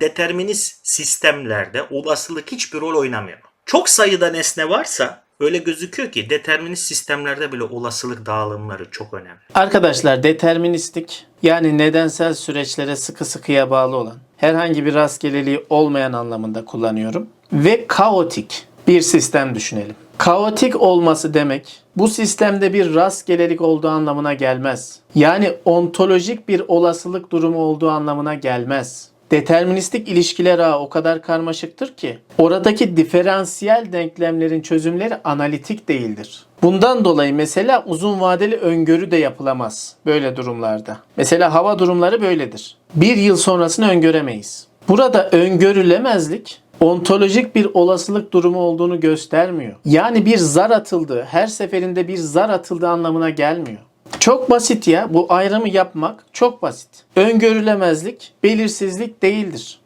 determinist sistemlerde olasılık hiçbir rol oynamıyor. Çok sayıda nesne varsa öyle gözüküyor ki determinist sistemlerde bile olasılık dağılımları çok önemli. Arkadaşlar deterministik yani nedensel süreçlere sıkı sıkıya bağlı olan herhangi bir rastgeleliği olmayan anlamında kullanıyorum. Ve kaotik bir sistem düşünelim. Kaotik olması demek bu sistemde bir rastgelelik olduğu anlamına gelmez. Yani ontolojik bir olasılık durumu olduğu anlamına gelmez. Deterministik ilişkiler ağı o kadar karmaşıktır ki oradaki diferansiyel denklemlerin çözümleri analitik değildir. Bundan dolayı mesela uzun vadeli öngörü de yapılamaz böyle durumlarda. Mesela hava durumları böyledir. Bir yıl sonrasını öngöremeyiz. Burada öngörülemezlik ontolojik bir olasılık durumu olduğunu göstermiyor. Yani bir zar atıldığı, her seferinde bir zar atıldığı anlamına gelmiyor. Çok basit ya. Bu ayrımı yapmak çok basit. Öngörülemezlik belirsizlik değildir.